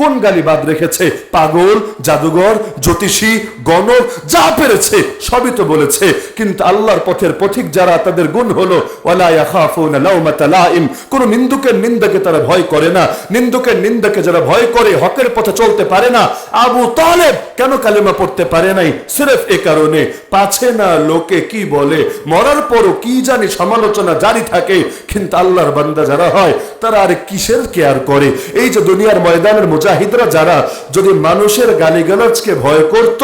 কোন গালি বাদ রেখেছে? পাগল, জাদুঘর, জ্যোতিষী, গণক, যা পেরেছে, সবই তো বলেছে। কিন্তু আল্লাহর পথের পথিক যারা, তাদের গুণ হলো কোন নিন্দুকের নিন্দাকে তারা ভয় করে না। নিন্দুকের নিন্দাকে যারা ভয় করে, হকের পথে চলতে পারে না। আবু তালেব কেন কালেমা পড়তে পারে নাই? সিরেফ এ কারণে। পাছে না লোকে কি বলে? মরার পরও কি জানি সমালোচনা জারি থাকে। কিন্তু আল্লাহর বান্দা যারা হয়, তারা আর কিসের কেয়ার করে? এই যে দুনিয়ার ময়দানের মুজাহিদরা যারা যদি মানুষের গালিগালাজকে ভয় করত,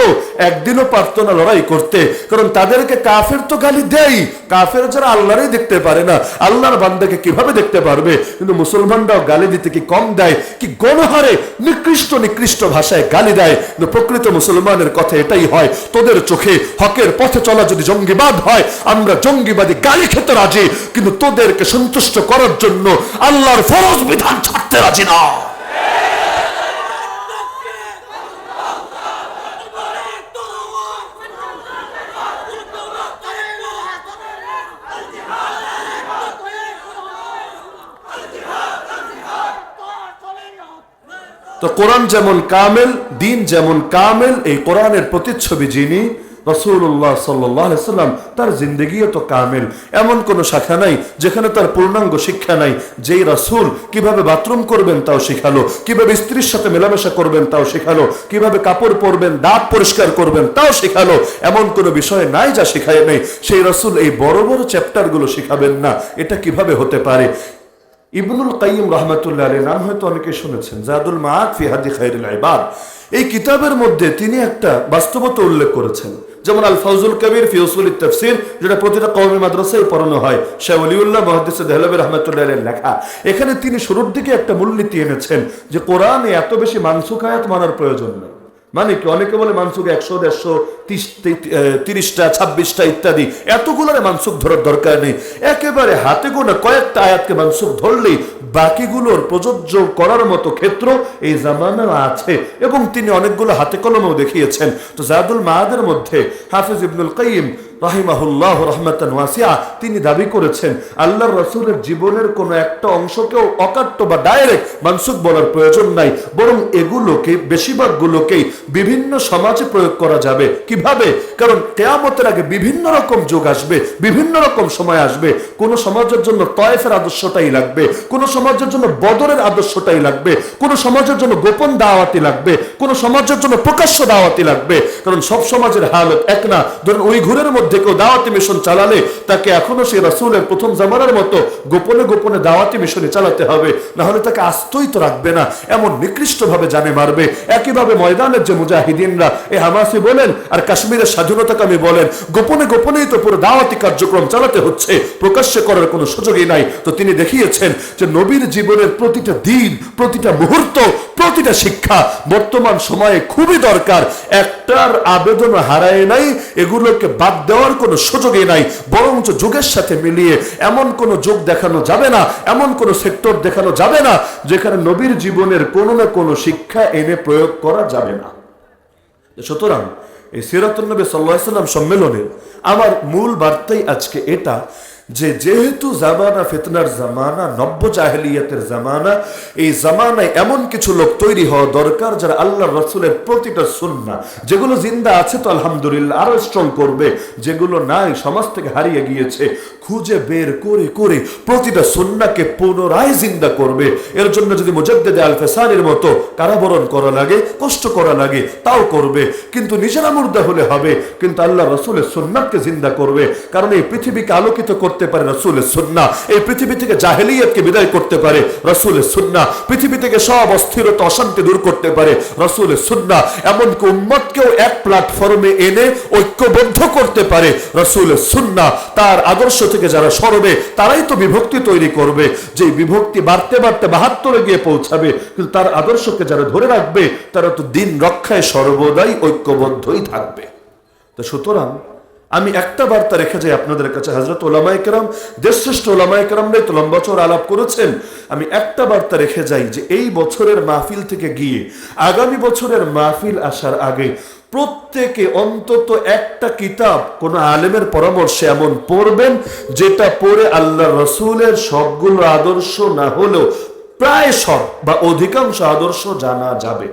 একদিনও পারত না লড়াই করতে। কারণ তাদেরকে কাফের তো গালি দেই কাফের যারা আল্লাহরই দেখতে পারে না, আল্লাহর বান্দাকে কীভাবে দেখতে পারবে? কিন্তু মুসলমানরাও গালি দিতে কি কম দেয়? কি গণহারে নিকৃষ্ট নিকৃষ্ট ভাষায় গালি দেয়? কিন্তু প্রকৃত মুসলমানের কথা এটাই হয়, তোদের চোখে হকের পথে চলা যদি জঙ্গিবাদ হয়, আমরা জঙ্গিবাদী গালি খেতে রাজি। কিন্তু তোদেরকে সন্তুষ্ট করার জন্য আল্লাহর ফরজ বিধান ছাড়তে রাজি না। তো কোরআন যেমন কামেল, দিন যেমন কামেল, এই কোরআনের প্রতিচ্ছবি যিনি রসুল্লাহ সাল্লাম, তার জিন্দগিও তো কামেল। এমন কোন শাখা নাই যেখানে তার পূর্ণাঙ্গ শিক্ষা নাই। যেই রাসূল কীভাবে বাথরুম করবেন তাও শিখালো, কীভাবে স্ত্রীর সাথে মেলামেশা করবেন তাও শিখালো, কীভাবে কাপড় পরবেন, দাঁত পরিষ্কার করবেন তাও শিখালো। এমন কোনো বিষয় নাই যা শিখায় নেই। সেই রাসূল এই বড় বড় চ্যাপ্টারগুলো শিখাবেন না। এটা কীভাবে হতে পারে? ইবনুল কাইম রহমতুল্লাহ আলী নাম হয়তো অনেকে শুনেছেন, জাদুল মাহাদ ফি হাদি খাইরুল ইবাদ। এই কিতাবের মধ্যে তিনি একটা বাস্তবতা উল্লেখ করেছেন, যেমন আল ফাউজুল কবির ফি উসুল যেটা প্রতিটা কওমি মাদ্রাসায় পড়ানো হয়। শাহ ওলিউল্লাহ মুহাদ্দিস দেহলবী রহমতুল্লাহ লেখা। এখানে তিনি শুরুর দিকে একটা মূলনীতি এনেছেন যে কোরআনে এত বেশি মানসুখ আয়াত মানার প্রয়োজন নেই। মানে কি? অনেকে বলে মানসুক একশো, দেড়শো তিরিশটা, ছাব্বিশটা ইত্যাদি। এতগুলোর মানসুক ধরার দরকার নেই। একেবারে হাতে গোনা কয়েকটা আয়াতকে মানসুক ধরলেই বাকিগুলোর প্রযোজ্য করার মতো ক্ষেত্র এই জামানা আছে। এবং তিনি অনেকগুলো হাতে কলমেও দেখিয়েছেন। তো জাদুল মাহাদের মধ্যে হাফিজ ইবনুল কাইম রাহিমাহুল্লাহ রহমাতান ওয়াসিয়া, তিনি দাবি করেছেন, আল্লাহর রসুলের জীবনের কোনো একটা অংশকেও অকাট্য বা ডাইরেক্ট মানসুক বলার প্রয়োজন নাই, বরং এগুলোকে, বেশিরভাগগুলোকেই বিভিন্ন সমাজে প্রয়োগ করা যাবে। কীভাবে? কারণ কেয়ামতের আগে বিভিন্ন রকম যুগ আসবে, বিভিন্ন রকম সময় আসবে। কোন সমাজের জন্য তয়েফের আদর্শটাই লাগবে, কোন সমাজের জন্য বদরের আদর্শটাই লাগবে, কোন সমাজের জন্য গোপন দাওয়াতি লাগবে, কোন সমাজের জন্য প্রকাশ্য দাওয়াতি লাগবে। কারণ সব সমাজের হালত এক না। ধরুন ওই ঘুরের মধ্যে কেউ দাওয়াতি মিশন চালালে তাকে এখনও সে রাসুলের প্রথম জামানার মতো গোপনে গোপনে দাওয়াতি মিশনে চালাতে হবে। না হলে তাকে আস্তই তো রাখবে না। এমন নিকৃষ্ট ভাবে জানে মারবে। একইভাবে ময়দানের যে মুজাহিদিনরা, এ হামাসি বলেন আর কাশ্মীরের স্বাধীনতাকামী বলেন, গোপনে গোপনেই তো পুরো দাওয়াতি কার্যক্রম চালাতে হচ্ছে। প্রকাশ্যে করার কোনো সুযোগই নাই। তো তিনি দেখিয়েছেন যে নবীর জীবনের প্রতিটা দিন, প্রতিটা মুহূর্ত প্রতিটা শিক্ষা বর্তমান সময়ে খুবই দরকার। একটার আবেদন হারায় নাই, এগুলোকে বাদ দেওয়ার কোনো সুযোগই নাই। বরঞ্চ যুগের সাথে মিলিয়ে এমন কোনো যুগ দেখানো যাবে না, এমন কোনো সেক্টর দেখানো যাবে না, যেখানে নবীর জীবনের কোনো না কোনো শিক্ষা এনে প্রয়োগ করা যাবে না। সুতরাং এই সিরাতুল্নবী সাল্লাম সম্মেলনে আমার মূল বার্তাই আজকে এটা যে যেহেতু জামানা, ফিতনার জামানা, নব্য জাহেলিয়াতের জামানা, এই জামানায় এমন কিছু লোক তৈরি হওয়া দরকার যারা আল্লাহ রসুলের প্রতিটা সুন্না যেগুলো জিন্দা আছে তো আলহামদুলিল্লাহ, আরও স্ট্রং করবে, যেগুলো নাই, সমাজ থেকে হারিয়ে গিয়েছে। খুঁজে বের করে করে প্রতিটা সুন্নাকে পুনরায় জিন্দা করবে। এর জন্য যদি মুজাদ্দেদে আল ফেসানের মতো কারাবরণ করা লাগে, কষ্ট করা লাগে, তাও করবে। কিন্তু নিজেরা মুর্দা হলে হবে, কিন্তু আল্লাহ রসুলের সুন্নাতকে জিন্দা করবে। কারণ এই পৃথিবীকে আলোকিত করতে পারে রসুলের সুন্না এই পৃথিবী থেকে জাহেলিয়তকে বিদায় করতে পারে রসুলের সুন্না পৃথিবী থেকে সব অস্থিরতা, অশান্তি দূর করতে পারে রসুলের সুন্না এমনকি উম্মতকেও এক প্ল্যাটফর্মে এনে ঐক্যবদ্ধ করতে পারে রসুলের সুন্না তার আদর্শ থেকে যারা সরবে, তারাই তো বিভক্তি তৈরি করবে। যে বিভক্তি বাড়তে বাড়তে বাহাত্তরে গিয়ে পৌঁছাবে, কিন্তু তার আদর্শকে যারা ধরে রাখবে, তারা তো দিন রক্ষায় সর্বদাই ঐক্যবদ্ধই থাকবে। তো সুতরাং আমি একটা বার্তা রেখে যাই আপনাদের কাছে হজরত ওলামাইকেরাম দেশশ্রেষ্ঠ ওলামাইকেরামরাই তো লম্বা চোর আলাপ করেছেন। আমি একটা বার্তা রেখে যাই যে এই বছরের মাহফিল থেকে গিয়ে, আগামী বছরের মাহফিল আসার আগে প্রত্যেকে অন্তত একটা কিতাব কোন আলেমের পরামর্শে এমন পড়বেন, যেটা পড়ে আল্লাহ রসুলের সবগুলো আদর্শ না হলেও প্রায় সব বা অধিকাংশ আদর্শ জানা যাবে।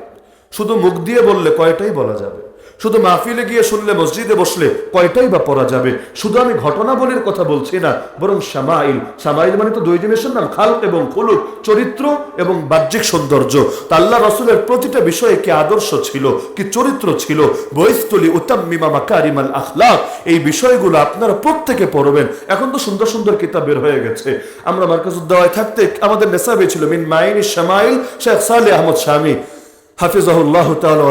শুধু মুখ দিয়ে বললে কয়টাই বলা যাবে? শুধু মাহফিলে গিয়ে শুনলে, মসজিদে বসলে কয়টাই বা পড়া যাবে? শুধু আমি ঘটনা ঘটনাবলীর কথা বলছি না, বরং সামাইল। সামাইল মানে তো দুই জিনিসের নাম খাল এবং খুলুক চরিত্র এবং বাহ্যিক সৌন্দর্য। তা আল্লাহ রসুলের প্রতিটা বিষয়ে কি আদর্শ ছিল, কি চরিত্র ছিল? বৈস্তলি উত্তাম্মিমা মাকারিমাল আখলাক, এই বিষয়গুলো আপনারা প্রত্যেকে পড়বেন। এখন তো সুন্দর সুন্দর কিতাব বের হয়ে গেছে। আমরা মার্কাজুদ্দাওয়ায় থাকতে আমাদের নেশাবে ছিল মিন মাইনি শামাইল শেখ সালে আহমদ শামী। আদর্শ ছিলেন,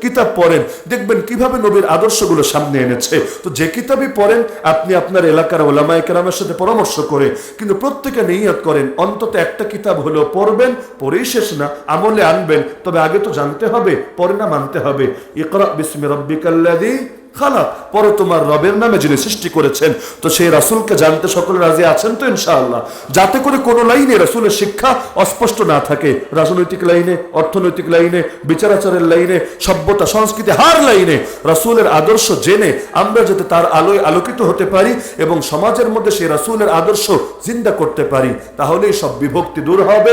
কিতাব পড়েন, দেখবেন কীভাবে নবীর আদর্শগুলো সামনে এনেছে। তো যে কিতাবই পড়েন, আপনি আপনার এলাকার ওলামায়ে সাথে পরামর্শ করে, কিন্তু প্রত্যেকে নিয়ত করেন, অন্তত একটা কিতাব হলো পড়বেন, পড়েই শেষ না, আমলে আনবেন, তবে আগে তো জানতে হবে, পরে না মানতে হবে ইকরা বিসমি রব্বিকাল্লাযী খালাক, পরে তোমার রবের নামে যিনি সৃষ্টি করেছেন, তো সেই রাসূলকে জানতে সকলে রাজি আছেন তো ইনশাআল্লাহ। যাতে করে কোন লাইনে রাসূলের শিক্ষা অস্পষ্ট না থাকে, রাজনৈতিক লাইনে, অর্থনৈতিক লাইনে, বিচারাচারের লাইনে, সভ্যতা, সংস্কৃতি, হার লাইনে, রাসূলের আদর্শ জেনে আমরা যাতে তার আলোয় আলোকিত হতে পারি এবং সমাজের মধ্যে সেই রাসূলের আদর্শ জিন্দা করতে পারি, তাহলেই সব বিভক্তি দূর হবে।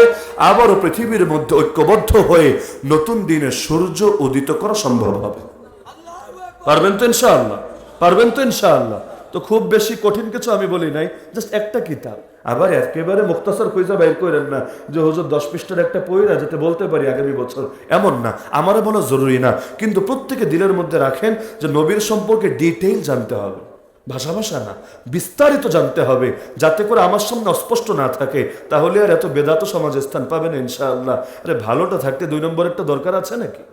আবারও পৃথিবীর মধ্যে ঐক্যবদ্ধ হয়ে নতুন দিনের সূর্য উদিত করা সম্ভব হবে। পারবেন তো ইনশাআল্লাহ? পারবেন তো ইনশাআল্লাহ? তো খুব বেশি কঠিন কিছু আমি বলি নাই জাস্ট একটা কিতাব। আবার একেবারে মুক্তাসর কইজা বাইর করেন না যে, হুজুর, দশ পৃষ্ঠার একটা পইরা যাতে বলতে পারি আগামী বছর? এমন না, আমারও বলা জরুরি না। কিন্তু প্রত্যেকে দিলের মধ্যে রাখেন যে, নবীর সম্পর্কে ডিটেইল জানতে হবে। ভাষা ভাষা না, বিস্তারিত জানতে হবে। যাতে করে আমার সামনে অস্পষ্ট না থাকে, তাহলে আর এত বেদাত সমাজে স্থান পাবে না ইনশাআল্লাহ। আরে, ভালোটা থাকতে দুই নম্বরেরটা দরকার আছে নাকি?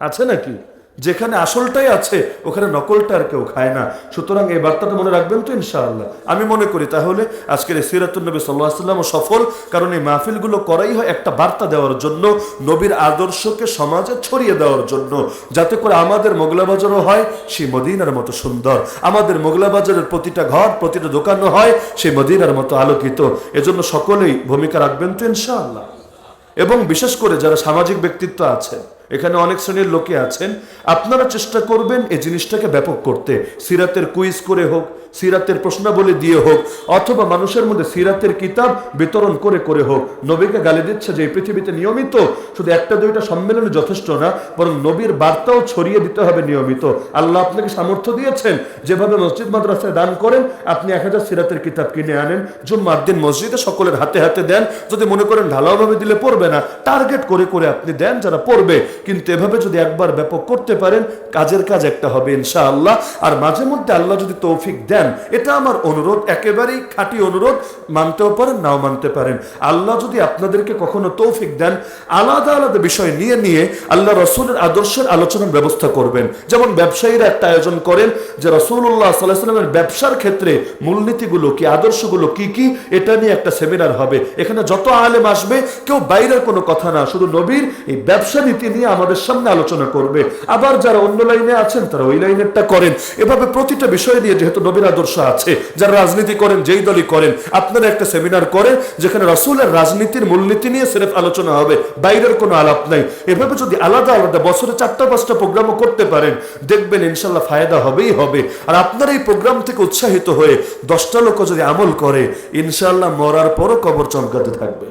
আছে নাকি? যেখানে আসলটাই আছে, ওখানে নকলটা আর কেউ খায় না। সুতরাং এই বার্তাটা মনে রাখবেন তো, ইনশাআল্লাহ। আমি মনে করি তাহলে আজকের এই সিরাতুল নবী সাল্লাহ সাল্লাম সফল, কারণ এই মাহফিলগুলো করাই হয় একটা বার্তা দেওয়ার জন্য, নবীর আদর্শকে সমাজে ছড়িয়ে দেওয়ার জন্য। যাতে করে আমাদের মোগলা বাজারও হয়, সেই মদিনার মতো সুন্দর। আমাদের মোগলা বাজারের প্রতিটা ঘর, প্রতিটা দোকানও হয়, সেই মদিনার মতো আলোকিত। এজন্য সকলেই ভূমিকা রাখবেন তো, ইনশাআল্লাহ। এবং বিশেষ করে যারা সামাজিক ব্যক্তিত্ব আছেন এখানে অনেক শ্রেণির লোকে আছেন। আপনারা চেষ্টা করবেন এই জিনিসটাকে ব্যাপক করতে। সিরাতের কুইজ করে হোক সিরাতের প্রশ্নাবলী দিয়ে হোক, অথবা মানুষের মধ্যে সিরাতের কিতাব বিতরণ করে করে হোক, নবীকে গালি দিচ্ছে যে পৃথিবীতে নিয়মিত শুধু একটা দুইটা সম্মেলনে যথেষ্ট না, বরং নবীর বার্তাও ছড়িয়ে দিতে হবে নিয়মিত। আল্লাহ আপনাকে সামর্থ্য দিয়েছেন, যেভাবে মসজিদ মাদ্রাসায় দান করেন, আপনি এক হাজার সিরাতের কিতাব কিনে আনেন, জুম্মার দিন মসজিদে সকলের হাতে হাতে দেন, যদি মনে করেন ঢালাওভাবে দিলে পড়বে না, টার্গেট করে করে আপনি দেন যারা পড়বে, কিন্তু এভাবে যদি একবার ব্যাপক করতে পারেন, কাজের কাজ একটা হবে ইনশাআল্লাহ, আর মাঝে মধ্যে আল্লাহ যদি তৌফিক দেন এটা আমার অনুরোধ, একেবারেই খাঁটি অনুরোধ, মানতেও পারেন, নাও মানতে পারেন। আল্লাহ যদি আপনাদেরকে কখনো তৌফিক দেন, আলাদা আলাদা বিষয় নিয়ে নিয়ে আল্লাহ রসুলের আদর্শের আলোচনার ব্যবস্থা করবেন। যেমন ব্যবসায়ীরা একটা আয়োজন করেন যে রসুল্লাহ সাল্লাহ সাল্লামের ব্যবসার ক্ষেত্রে মূলনীতিগুলো কি, আদর্শগুলো কি কি, এটা নিয়ে একটা সেমিনার হবে। এখানে যত আলেম আসবে, কেউ বাইরের কোনো কথা না, শুধু নবীর এই ব্যবসা নীতি নিয়ে আমাদের সামনে আলোচনা করবে। আবার যারা অন্য লাইনে আছেন, তারা ওই লাইনেরটা করেন। এভাবে প্রতিটা বিষয় নিয়ে যেহেতু নবীর আদর্শ আছে। যারা রাজনীতি করেন, যেই দলই করেন, আপনারা একটা সেমিনার করেন যেখানে রসুলের রাজনীতির মূলনীতি নিয়ে সিরেফ আলোচনা হবে। বাইরের কোনো আলাপ নাই। এভাবে যদি আলাদা আলাদা বছরে চারটা, পাঁচটা প্রোগ্রামও করতে পারেন, দেখবেন ইনশাল্লাহ ফায়দা হবেই হবে। আর আপনার এই প্রোগ্রাম থেকে উৎসাহিত হয়ে দশটা লোক যদি আমল করে ইনশাল্লাহ মরার পরও কবর চমকাতে থাকবে।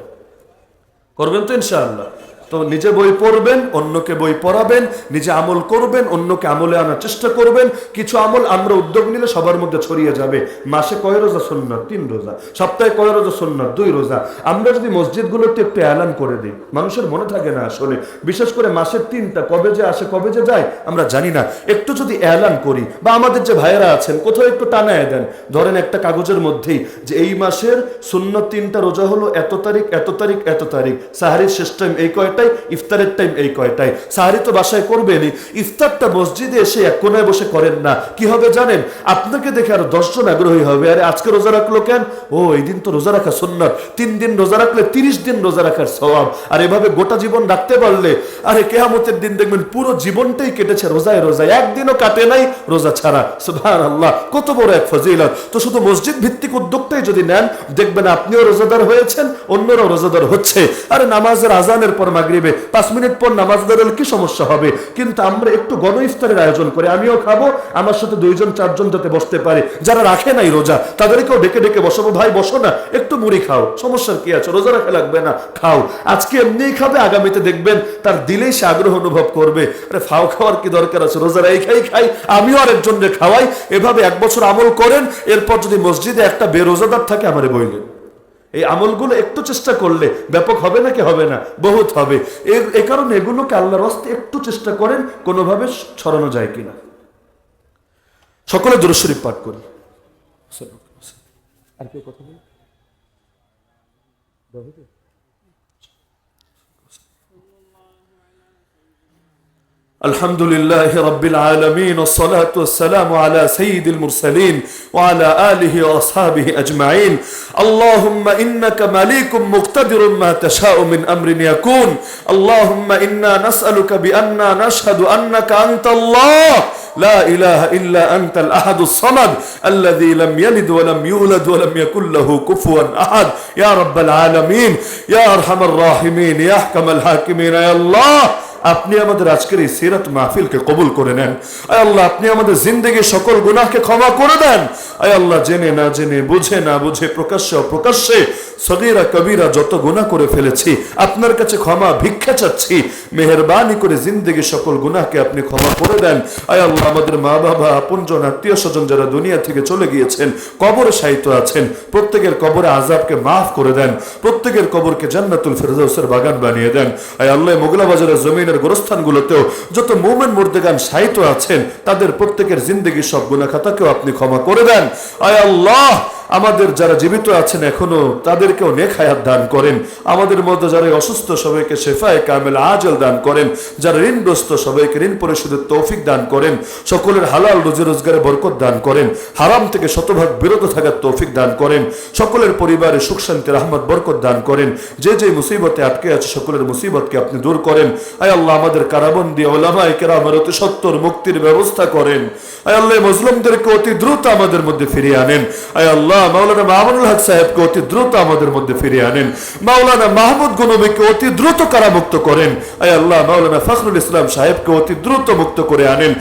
করবেন তো ইনশাআল্লাহ? তো নিজে বই পড়বেন, অন্যকে বই পড়াবেন, নিজে আমল করবেন, অন্যকে আমলে আনার চেষ্টা করবেন। কিছু আমল আমরা উদ্যোগ নিলে সবার মধ্যে ছড়িয়ে যাবে। মাসে কয় রোজা সুন্নাত? তিন রোজা। সপ্তাহে কয় রোজা সুন্নাত? দুই রোজা। আমরা যদি মসজিদগুলোতে একটু এলান করে দিই, মানুষের মনে থাকে না আসলে। বিশেষ করে মাসের তিনটা, কবে যে আসে, কবে যে যায়, আমরা জানি না। একটু যদি অ্যালান করি, বা আমাদের যে ভাইয়েরা আছেন, কোথাও একটু টানায় দেন। ধরেন একটা কাগজের মধ্যেই যে এই মাসের সুন্নত তিনটা রোজা হলো এত তারিখ এত তারিখ এত তারিখ। সাহারির টাইম এই কয়টাই? ইফতারের টাইম এই কয়টাই? সাহারি তো বাসায় করবেনই। ইফতারটা মসজিদে এসে এক কোনায় বসে করেন না। কি হবে জানেন? আপনাকে দেখে আরও দশজন আগ্রহী হবে। আরে, আজকে রোজা রাখল কেন? ও, এই দিন তো রোজা রাখা সুন্নত। তিন দিন রোজা রাখলে তিরিশ দিন রোজা রাখার স্বভাব আর এভাবে গোটা জীবন রাখতে পারলে, আরে, কেয়ামতের দিন দেখবেন পুরো জীবনটাই কেটেছে রোজায় রোজায়। একদিনও কাটে নাই রোজা ছাড়া। সুবহান আল্লাহ কত বড় এক ফজিলত। তো শুধু মসজিদ ভিত্তিক উদ্যোগটাই যদি নেন, দেখবেন আপনিও রোজাদার হয়েছেন, অন্যরাও রোজাদার হচ্ছে। আরে, নামাজের আজানের পর মাগরিবে। পাঁচ মিনিট পর নামাজ দাঁড়ালে কি সমস্যা হবে? কিন্তু আমরা একটু গণ ইফতারের আয়োজন করি, আমিও খাব, আমার সাথে দুইজন, চারজন যাতে বসতে পারে। যারা রাখে নাই রোজা, তাদেরকেও ডেকে ডেকে বসাবো, ভাই, বসো না, একটু মুড়ি খাও, সমস্যার কি আছে? রোজা রাখা লাগবে না, খাও। আজকে এমনিই খাবে, আগামীতে দেখবেন তার দিলেই সে আগ্রহ অনুভব করবে। আরে, ফাও খাওয়ার কি দরকার আছে? রোজা রাই খাই খাই, আমিও আরেকজনকে খাওয়াই। এভাবে এক বছর আমল করেন, এরপর যদি মসজিদে একটা বেরোজাদার থাকে, আমারে বইলেন। এই আমলগুলো একটু চেষ্টা করলে ব্যাপক হবে নাকি হবে না? বহুত হবে। এর, এ কারণে এগুলোকে আল্লাহর হস্তে একটু চেষ্টা করেন, কোনোভাবে ছড়ানো যায় কিনা। সকলে দুরুশরীফ পাঠ করি। আর কেউ কথা বলে? الحمد لله رب العالمين والصلاة والسلام على سيد المرسلين وعلى آله وأصحابه أجمعين. اللهم إنك مليك مقتدر ما تشاء من أمر يكون. اللهم إنا نسألك بأننا نشهد أنك أنت الله. لا إله إلا أنت الأحد الصمد الذي لم يلد ولم يولد ولم يكن له كفوا أحد. يا رب العالمين يا أرحم الراحمين يا أحكم الحاكمين يا الله. আপনি আমাদের আজকের এই সিরাত মাহফিলকে কবুল করে নেন। আয় আল্লাহ, আপনি আমাদের জিন্দেগির সকল গুনাহকে ক্ষমা করে দেন। আয় আল্লাহ, জেনে না জেনে, বুঝে না বুঝে, প্রকাশ্যে অপ্রকাশ্যে সগীরা, কবিরা যত গুনাহ করে ফেলেছি, আপনার কাছে ক্ষমা, ভিক্ষা চাচ্ছি। মেহরবানি করে জিন্দগি সকল গুনাহকে আপনি ক্ষমা করে দেন। আয় আল্লাহ, আমাদের মা বাবা আপনজন আত্মীয় স্বজন যারা দুনিয়া থেকে চলে গিয়েছেন, কবরে সাহিত্য আছেন, প্রত্যেকের কবরে আজাবকে মাফ করে দেন, প্রত্যেকের কবরকে জান্নাতুল ফেরদৌসের বাগান বানিয়ে দেন। আয় আল্লাহ মোগলা বাজারের জমিনের গোরস্থানগুলোতেও যত মোমেন মুর্দেগান সাহিত্য আছেন, তাদের প্রত্যেকের জিন্দগি সব গুণা খাতাকেও আপনি ক্ষমা করে দেন। আয় আল্লাহ আমাদের যারা জীবিত আছেন এখনও, তাদেরকেও নেক হায়াত দান করেন। আমাদের মধ্যে যারা অসুস্থ, সবাইকে শেফায় কামেল আজল দান করেন। যারা ঋণগ্রস্ত, সবাইকে ঋণ পরিশোধের তৌফিক দান করেন। সকলের হালাল রোজি রোজগারে বরকত দান করেন। হারাম থেকে শতভাগ বিরত থাকার তৌফিক দান করেন। সকলের পরিবারে সুখ শান্তি, রহমত, বরকত দান করেন। যে যে মুসিবতে আটকে আছে, সকলের মুসিবতকে আপনি দূর করেন। আয় আল্লাহ, আমাদের কারাবন্দি ওলামাই কেরামের অতি সত্তর মুক্তির ব্যবস্থা করেন। আয় আল্লাহ মুসলিমদেরকে অতি দ্রুত আমাদের মধ্যে ফিরিয়ে আনেন। আয় আল্লাহ মাওলানা মামুনুল হক সাহেবকে অতি দ্রুত আমাদের মধ্যে আনেন। মাওলানা মাহমুদ গনবীকে অতি দ্রুত কারামুক্ত করেন। আয় আল্লাহ, মাওলানা ফখরুল ইসলাম সাহেবকে অতি দ্রুত মুক্ত করে আনেন।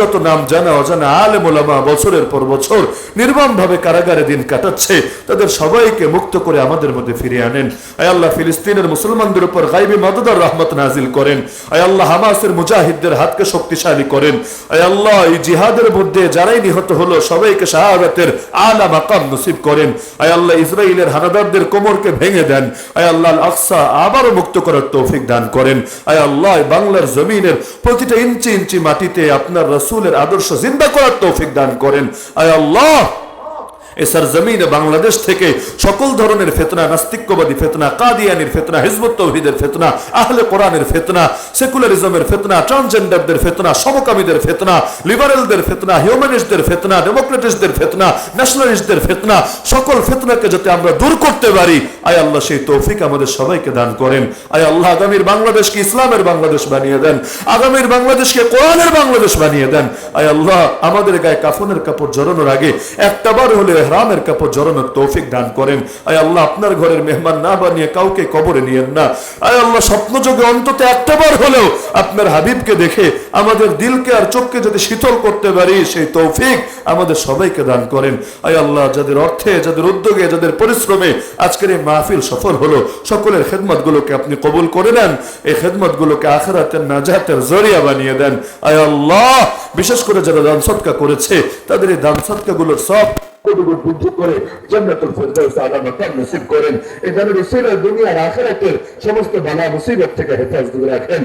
যত নাম জানা, অজানা আলেম ওলামা বছরের পর বছর নির্মম ভাবে কারাগারে দিন কাটাচ্ছে, তাদের সবাইকে মুক্ত করে আমাদের মধ্যে ফিরিয়ে আনেন। আয় আল্লাহ ফিলিস্তিনের মুসলমানদের উপর গাইবি মাদুদার রহমত নাজিল করেন। আয় আল্লাহ হামাসের মুজাহিদদের হাতকে শক্তিশালী করেন। আয় আল্লাহ, এই জিহাদের মধ্যে যারাই নিহত হলো, সবাইকে শাহাদাতের আলা মাকাম নসিব করেন। আয় আল্লাহ ইসরায়েলের হানাদারদের কোমরকে ভেঙে দেন। আয় আল্লাহ আল আকসা আবারও মুক্ত করার তৌফিক দান করেন। আয় আল্লাহ বাংলার জমিনের প্রতিটা ইঞ্চি ইঞ্চি মাটিতে আপনার রসুলের আদর্শ জিন্দা করার তৌফিক দান করেন। আয় আল্লাহ এসার জমিনে বাংলাদেশ থেকে সকল ধরনের ফেতনা, নাস্তিক্যবাদী ফেতনা, কাদিয়ানির ফেতনা, হিজবুত তৌহিদের ফেতনা, আহলে কোরআনের ফেতনা, সেকুলারিজমের ফেতনা, ট্রান্সজেন্ডারদের ফেতনা, সমকামীদের ফেতনা, লিবারেলদের ফেতনা, হিউম্যানিস্টদের ফেতনা, ডেমোক্রেটিস্টদের ফেতনা, ন্যাশনালিস্টদের ফেতনা, সকল ফেতনাকে যাতে আমরা দূর করতে পারি, আয় আল্লাহ সেই তৌফিক আমাদের সবাইকে দান করেন। আয় আল্লাহ আগামীর বাংলাদেশকে ইসলামের বাংলাদেশ বানিয়ে দেন, আগামীর বাংলাদেশকে কোরআনের বাংলাদেশ বানিয়ে দেন। আয় আল্লাহ আমাদের গায়ে কাফনের কাপড় জড়ানোর আগে একটা বার হলে এহরামের কাপড় জড়ানোর তৌফিক দান করেন। আয় আল্লাহ, আপনার ঘরের মেহমান না বানিয়ে কাউকে কবরে নিয়েন না। আয় আল্লাহ, স্বপ্নযোগে অন্তত একটা বার হলেও আপনার হাবিবকে দেখে আমাদের দিলকে আর চোখকে যদি শীতল করতে পারি, সেই তৌফিক আমাদের সবাইকে দান করেন। আয় আল্লাহ, যাদের অর্থে, যাদের উদ্যোগে, যাদের পরিশ্রমে আজকের এই মাহফিল সফল হলো, সকলের খেদমত গুলোকে আপনি কবুল করে নেন। এই খেদমত গুলোকে আখেরাতের নাজাতের জরিয়া বানিয়ে দেন। আয় আল্লাহ, বিশেষ করে যারা দান সৎকা করেছে, তাদের এই দান সৎকা করে জান্নাতুল ফেরদাউস করেন। এই উসিলা দুনিয়ার আখিরাতের সমস্ত বালা মুসিবত থেকে হেফাজত রাখেন।